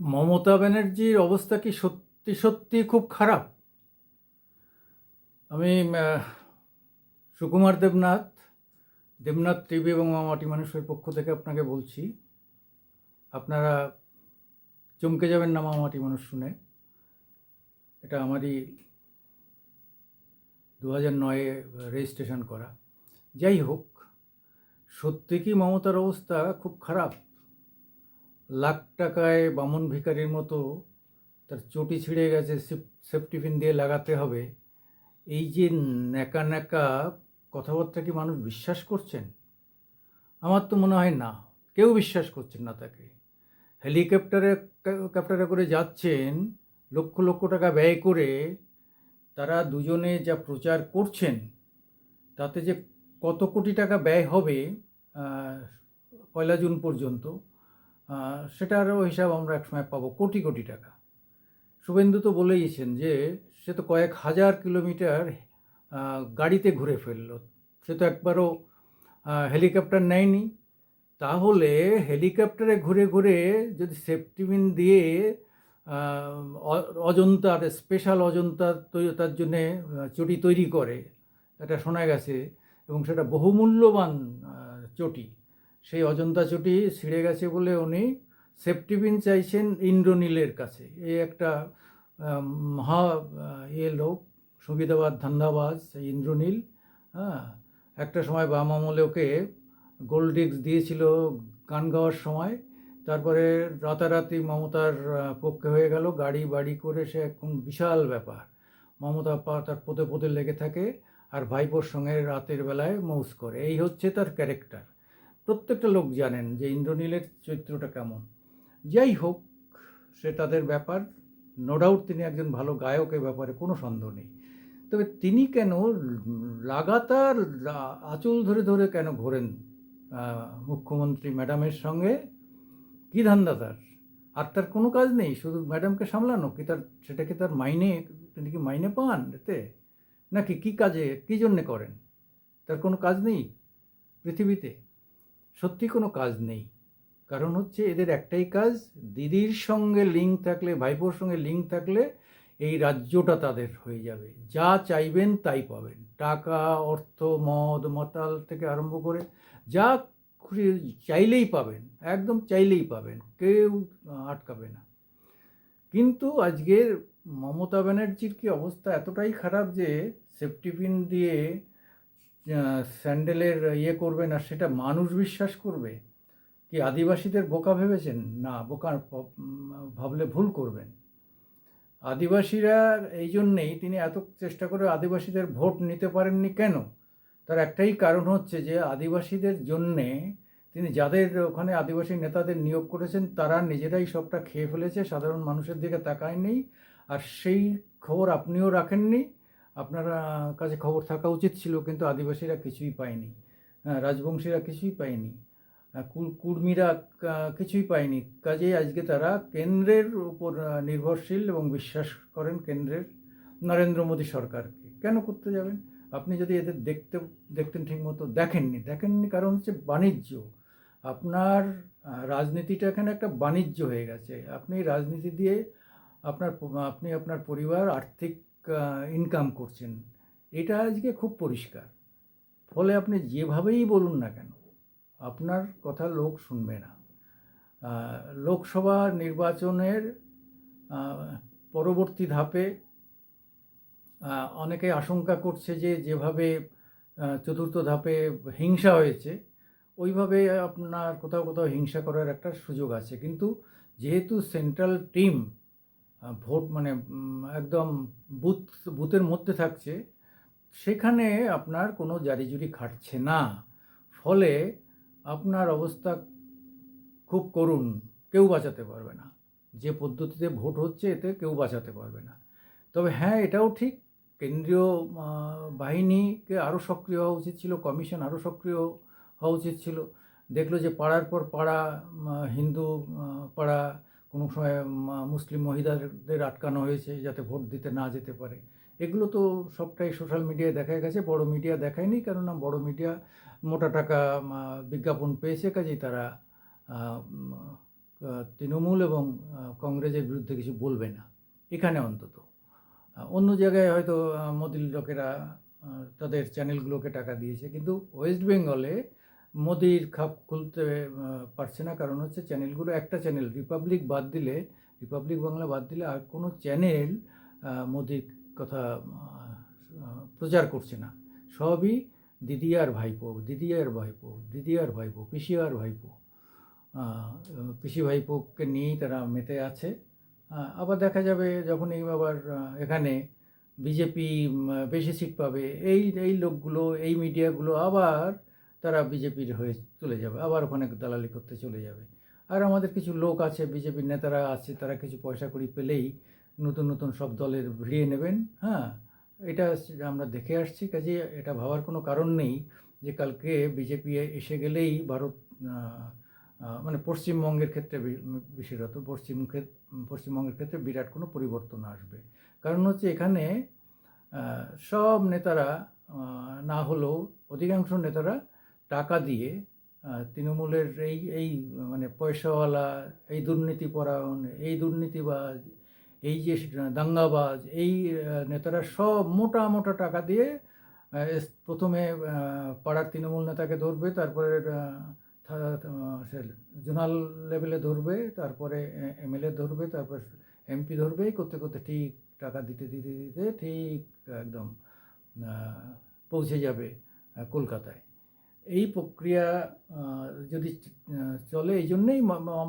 মমতা ব্যানার্জির অবস্থা কি সত্যি সত্যি খুব খারাপ? আমি সুকুমার দেবনাথ দেবনাথ টিভি এবং মামাটি মানুষের পক্ষ থেকে আপনাকে বলছি, আপনারা চমকে যাবেন না মামাটি মানুষ শুনে। এটা আমারই দু হাজার নয়ে রেজিস্ট্রেশন করা। যাই হোক, সত্যি কি মমতার অবস্থা খুব খারাপ? লাখ টাকায় বামন ভিকারির মতো তার চটি ছিঁড়ে গেছে সেফটি পিন দিয়ে লাগাতে হবে। এই যে ন্যাকা ন্যাকা কথাবার্তা কি মানুষ বিশ্বাস করছেন? আমার তো মনে হয় না, কেউ বিশ্বাস করছেন না তাকে। হেলিকপ্টারে ক্যাপ্টারে করে যাচ্ছেন, লক্ষ লক্ষ টাকা ব্যয় করে তারা দুজনে যা প্রচার করছেন, তাতে যে কত কোটি টাকা ব্যয় হবে পয়লা জুন পর্যন্ত সেটারও হিসাব আমরা একসময় পাবো কোটি কোটি টাকা। শুভেন্দু তো বলেইছেন যে, সে তো কয়েক হাজার কিলোমিটার গাড়িতে ঘুরে ফেলল। সে তো একবারও হেলিকপ্টার নেয়নি। তাহলে হেলিকপ্টারে ঘুরে ঘুরে যদি সেফটি পিন দিয়ে অজন্তার স্পেশাল অজন্তা তৈ- তার জন্যে চটি তৈরি করে, এটা শোনা গেছে এবং সেটা বহুমূল্যবান চটি। সেই অজন্তা চটি ছিঁড়ে গেছে বলে উনি সেফটি পিন চাইছেন ইন্দ্রনীলের কাছে। এই একটা মহা ইয়ে লোক সুবিধাবাদ ধান্দাবাজ ইন্দ্রনীল হ্যাঁ একটা সময় বাম আমলে ওকে গোল্ড ডিস্ক দিয়েছিল গান গাওয়ার সময়। তারপরে রাতারাতি মমতার পক্ষে হয়ে গেল, গাড়ি বাড়ি করে সে এখন বিশাল ব্যাপার। মমতা পা তার পোতে পোতে লেগে থাকে আর ভাইপোর সঙ্গে রাতের বেলায় মৌজ করে। এই হচ্ছে তার ক্যারেক্টার প্রত্যেকটা লোক জানেন যে ইন্দ্রনীলের চরিত্রটা কেমন। যাই হোক, সে তাদের ব্যাপার নো ডাউট তিনি একজন ভালো গায়কের ব্যাপারে কোনো সন্দেহ নেই। তবে তিনি কেন লাগাতার আঁচল ধরে ধরে কেন ঘোরেন মুখ্যমন্ত্রী ম্যাডামের সঙ্গে? কী ধান্দা তার? আর তার কোনো কাজ নেই, শুধু ম্যাডামকে সামলানো? কি তার, সেটা কি তার মাইনে, তিনি কি মাইনে পান এতে? নাকি কী কাজে, কী জন্যে করেন? তার কোনো কাজ নেই পৃথিবীতে? সত্যি কোনো কাজ নেই। কারণ হচ্ছে এদের একটাই কাজ, দিদির সঙ্গে লিঙ্ক থাকলে, ভাইপোর সঙ্গে লিঙ্ক থাকলে এই রাজ্যটা তাদের হয়ে যাবে। যা চাইবেন তাই পাবেন। টাকা, অর্থ, মদ, মতাল থেকে আরম্ভ করে যা খুশি চাইলেই পাবেন, একদম চাইলেই পাবেন, কেউ আটকাবে না। কিন্তু আজকের মমতা ব্যানার্জির কি অবস্থা এতটাই খারাপ যে সেফটি পিন দিয়ে স্যান্ডেলের ইয়ে করবেন আর সেটা মানুষ বিশ্বাস করবে? কি আদিবাসীদের বোকা ভেবেছেন? না, বোকা ভাবলে ভুল করবেন। আদিবাসীরা এই জন্যেই তিনি এত চেষ্টা করে আদিবাসীদের ভোট নিতে পারেননি কেন? তার একটাই কারণ হচ্ছে যে আদিবাসীদের জন্যে তিনি যাদের ওখানে আদিবাসী নেতাদের নিয়োগ করেছেন, তারা নিজেরাই সবটা খেয়ে ফেলেছে, সাধারণ মানুষের দিকে তাকায়নি। আর সেই খবর আপনিও রাখেননি। আপনার কাছে খবর থাকা উচিত ছিল কিন্তু আদিবাসীরা কিছুই পায়নি। হ্যাঁ, রাজবংশীরা কিছুই পায়নি। কুর্মীরা কিছুই পায়নি। কাজেই আজকে তারা কেন্দ্রের উপর নির্ভরশীল এবং বিশ্বাস করেন কেন্দ্রের নরেন্দ্র মোদী সরকারকে। কেন করতে যাবেন? আপনি যদি এদের দেখতে দেখতেন ঠিকমতো দেখেননি। দেখেননি কারণ হচ্ছে বাণিজ্য। আপনার রাজনীতিটা এখানে একটা বাণিজ্য হয়ে গেছে। আপনি রাজনীতি দিয়ে আপনার আপনি আপনার পরিবার আর্থিক ইনকাম করছেন, এটা আজকে খুব পরিষ্কার। ফলে আপনি যেভাবেই বলুন না কেন, আপনার কথা লোক শুনবে না। লোকসভা নির্বাচনের পরবর্তী ধাপে অনেকে আশঙ্কা করছে যে যেভাবে চতুর্থ ধাপে হিংসা হয়েছে, ওইভাবে আপনার কোথাও কোথাও হিংসা করার একটা সুযোগ আছে। কিন্তু যেহেতু সেন্ট্রাল টিম ভোট মানে একদম বুথ, বুথের মধ্যে থাকছে। সেখানে আপনার কোনো জারিজুরি খাটছে না। ফলে আপনার অবস্থা খুব করুণ। কেউ বাঁচাতে পারবে না। যে পদ্ধতিতে ভোট হচ্ছে, এতে কেউ বাঁচাতে পারবে না। তবে হ্যাঁ এটাও ঠিক। কেন্দ্রীয় বাহিনীকে আরও সক্রিয় হওয়া উচিত ছিল, কমিশন আরও সক্রিয় হওয়া উচিত ছিল। দেখল যে পাড়ার পর পাড়া হিন্দু পাড়া কোনো সময় মুসলিম মহিলাদের আটকানো হয়েছে যাতে ভোট দিতে না যেতে পারে। এগুলো তো সবটাই সোশ্যাল মিডিয়ায় দেখা গেছে, বড় মিডিয়া দেখায়নি, কেননা বড় মিডিয়া মোটা টাকা বিজ্ঞাপন পেয়েছে, কাজেই তারা তৃণমূল এবং কংগ্রেসের বিরুদ্ধে কিছু বলবে না, এখানে অন্তত। অন্য জায়গায় হয়তো মোদির লোকেরা তাদের চ্যানেলগুলোকে টাকা দিয়েছে, কিন্তু ওয়েস্ট বেঙ্গলে মোদির খাপ খুলতে পারছে না। কারণ হচ্ছে চ্যানেলগুলো একটা চ্যানেল রিপাবলিক বাদ দিলে রিপাবলিক বাংলা বাদ দিলে আর কোনো চ্যানেল মোদির কথা প্রচার করছে না। সবই দিদি আর ভাইপো দিদি আর ভাইপো দিদি আর ভাইপো পিসি আর ভাইপো পিসি ভাইপোকে নিয়েই তারা মেতে আছে। আবার দেখা যাবে যখনই আবার আহ, এখানে বিজেপি বেশি সিট পাবে এই এই লোকগুলো এই মিডিয়াগুলো আবার তারা বিজেপির হয়ে চলে যাবে, আবার ওখানে দালালি করতে চলে যাবে। আর আমাদের কিছু লোক আছে, বিজেপির নেতারা আছে, তারা কিছু পয়সা কড়ি পেলেই নতুন নতুন সব দলের ভিড়িয়ে নেবেন হ্যাঁ? এটা আমরা দেখে আসছি, কাজে এটা ভাবার কোনো কারণ নেই যে কালকে বিজেপি এসে গেলেই ভারত মানে পশ্চিমবঙ্গের ক্ষেত্রে বিশেষত পশ্চিম পশ্চিমবঙ্গের ক্ষেত্রে বিরাট কোনো পরিবর্তন আসবে। কারণ হচ্ছে এখানে সব নেতারা না হলেও অধিকাংশ নেতারা টাকা দিয়ে তৃণমূলের এই এই মানে পয়সাওয়ালা, এই দুর্নীতি পরায়ণ এই দুর্নীতিবাজ, এই যে দাঙ্গাবাজ, এই নেতারা সব মোটা মোটা টাকা দিয়ে প্রথমে পাড়ার তৃণমূল নেতাকে ধরবে, তারপরে জোনাল লেভেলে ধরবে, তারপরে এমএলএ ধরবে, তারপর এমপি ধরবে করতে করতে ঠিক টাকা দিতে দিতে দিতে, ঠিক একদম পৌঁছে যাবে কলকাতায়। এই প্রক্রিয়া যদি চলে এই জন্যেই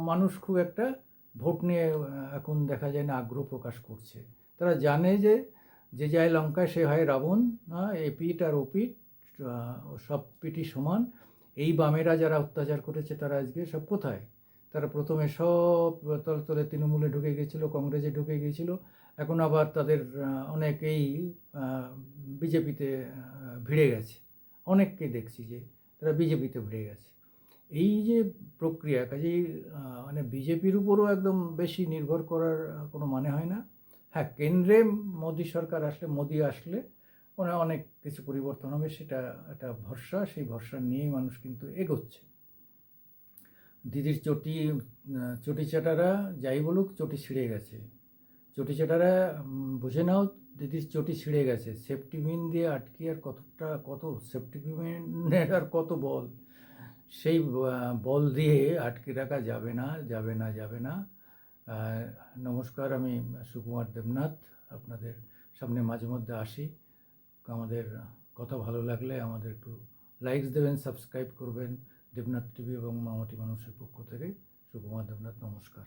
মানুষ খুব একটা ভোট নিয়ে এখন দেখা যায় না আগ্রহ প্রকাশ করছে। তারা জানে যে যে যায় লঙ্কায় সে হয় রাবণ আহ, এ পিঠ আর ও সব পিঠই সমান। এই বামেরা যারা অত্যাচার করেছে তারা আজকে সব কোথায়? তারা প্রথমে সব তলে তলে তৃণমূলে ঢুকে গিয়েছিল কংগ্রেসে ঢুকে গিয়েছিল এখন আবার তাদের অনেকেই বিজেপিতে ভিড়ে গেছে। অনেককে দেখছি যে তারা বিজেপিতে ভিড়ে গেছে। এই যে প্রক্রিয়া, কাজেই মানে বিজেপির উপরও একদম বেশি নির্ভর করার কোনো মানে হয় না। হ্যাঁ কেন্দ্রে মোদী সরকার আসলে, মোদি আসলে মানে অনেক কিছু পরিবর্তন হবে, সেটা একটা ভরসা। সেই ভরসা নিয়েই মানুষ কিন্তু এগোচ্ছে। দিদির চটি চটি চাটারা যাই বলুক, চটি ছিঁড়ে গেছে। চটি চাটারা বুঝে নাও দিদির চটি ছিঁড়ে গেছে। সেফটি পিন দিয়ে আটকে আর কতটা কত, সেফটি পিনের আর কত বল? সেই বল দিয়ে আটকে রাখা যাবে না যাবে না যাবে না। নমস্কার, আমি সুকুমার দেবনাথ। আপনাদের সামনে মাঝে মধ্যে আসি। আমাদের কথা ভালো লাগলে আমাদের একটু লাইকস দেবেন সাবস্ক্রাইব করবেন। দেবনাথ টিভি এবং মামাটি মানুষের পক্ষ থেকে। সুকুমার দেবনাথ, নমস্কার।